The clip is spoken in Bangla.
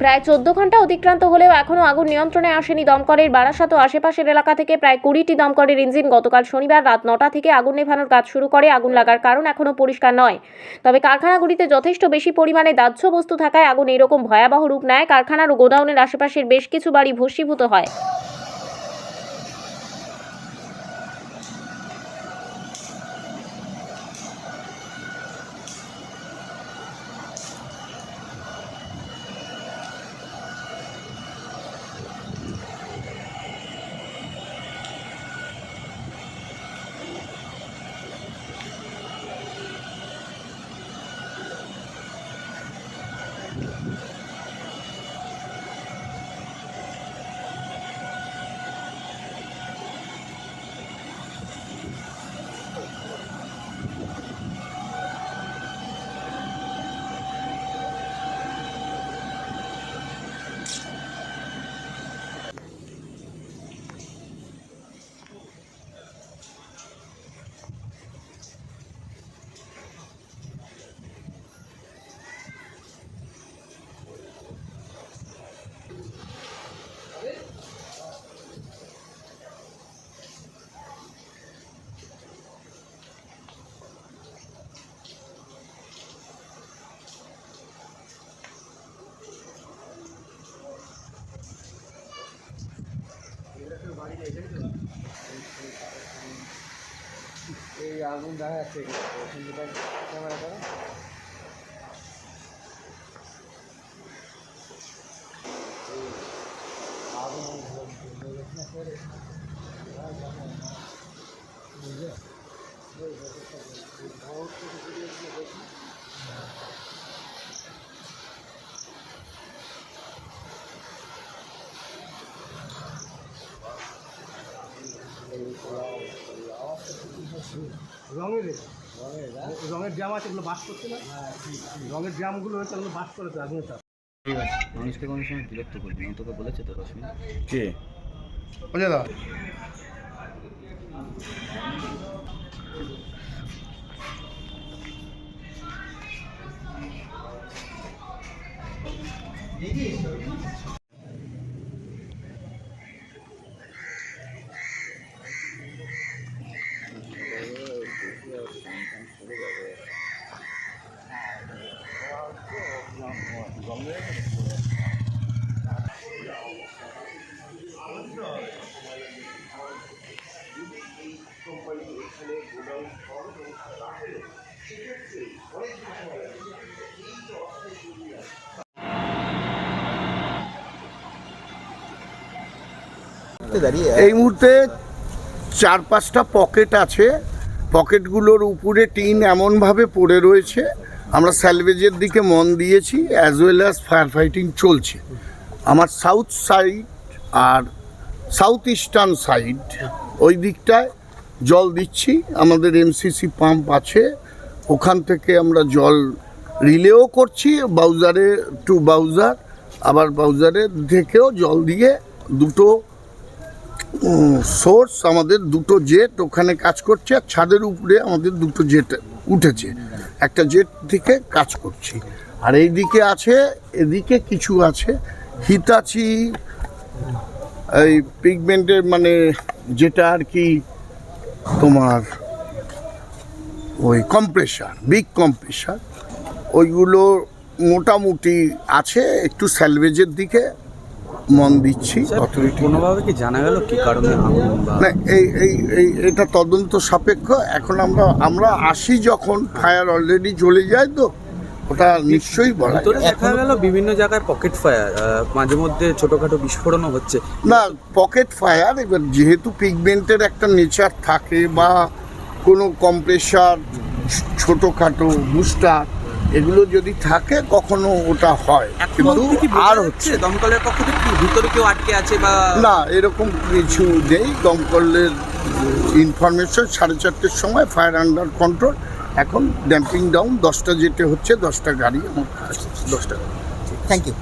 প্রায় চোদ্দ ঘণ্টা অতিক্রান্ত হলেও এখনও আগুন নিয়ন্ত্রণে আসেনি দমকলের বারাসাত ও আশেপাশের এলাকা থেকে প্রায় কুড়িটি দমকলের ইঞ্জিন গতকাল শনিবার রাত নটা থেকে আগুন নেভানোর কাজ শুরু করে। আগুন লাগার কারণ এখনও পরিষ্কার নয়। তবে কারখানাগুলিতে যথেষ্ট বেশি পরিমাণে দাহ্য বস্তু থাকায় আগুন এরকম ভয়াবহ রূপ নেয়। কারখানার ও গোডাউনের আশেপাশের বেশ কিছু বাড়ি ভস্মীভূত হয়। এই আগুন দেখা যাচ্ছে ক্যামেরা করো। রঙের রঙের ড্রাম আছে এগুলো বাস করছে না? রঙের ড্রামগুলো হয়েছে ওগুলো বাস করেছে আগুনের তাপ ঠিক আছে মানুষকে কোনো সময় বিরক্ত করবি না তোকে বলেছে তো রশ্মি। কে? অজয় দা। এই মুহূর্তে চার পাঁচটা পকেট আছে। পকেটগুলোর উপরে টিন এমনভাবে পড়ে রয়েছে। আমরা স্যালভেজের দিকে মন দিয়েছি as well as fire fighting চলছে। আমার সাউথ সাইড আর সাউথ ইস্টার্ন সাইড ওই দিকটায় জল দিচ্ছি। আমাদের এমসিসি পাম্প আছে। ওখান থেকে আমরা জল রিলেও করছি, বাউজারে টু বাউজার, আবার বাউজারের থেকেও জল দিয়ে দুটো সোর্স আমাদের দুটো জেট ওখানে কাজ করছে, আর ছাদের উপরে আমাদের দুটো জেট উঠেছে। একটা জেট থেকে কাজ করছি। আর এইদিকে আছে, এদিকে কিছু আছে, হিতাচি, এই পিগমেন্টের মানে যেটা আর কি তোমার ওই কম্প্রেসার বিগ কম্প্রেসার ওইগুলো মোটামুটি আছে একটু স্যালভেজের দিকে মন দিচ্ছি। কোনোভাবে কি জানা গেল কি কারণে না এই এই এই এটা তদন্ত সাপেক্ষ। এখন আমরা আমরা আসি যখন ফায়ার অলরেডি চলে যায় তো ওটা নিশ্চয়ই বলা। দেখা গেল বিভিন্ন জায়গায় পকেট ফায়ার মাঝে মধ্যে ছোটখাটো বিস্ফোরণও হচ্ছে। না পকেট ফায়ার এবার যেহেতু পিগমেন্টের একটা নেচার থাকে বা কোনো কম্প্রেসার ছোটোখাটো বুস্টার এগুলো যদি থাকে কখনো ওটা হয়। কিন্তু আর হচ্ছে দমকলের পক্ষ থেকে ভিতরে কেউ আটকে আছে বা না এরকম কিছু নেই। দমকলের ইনফরমেশন সাড়ে চারটের সময় ফায়ার আন্ডার কন্ট্রোল এখন ড্যাম্পিং ডাউন দশটা যেতে হচ্ছে দশটা গাড়ি আমার দশটা। Thank you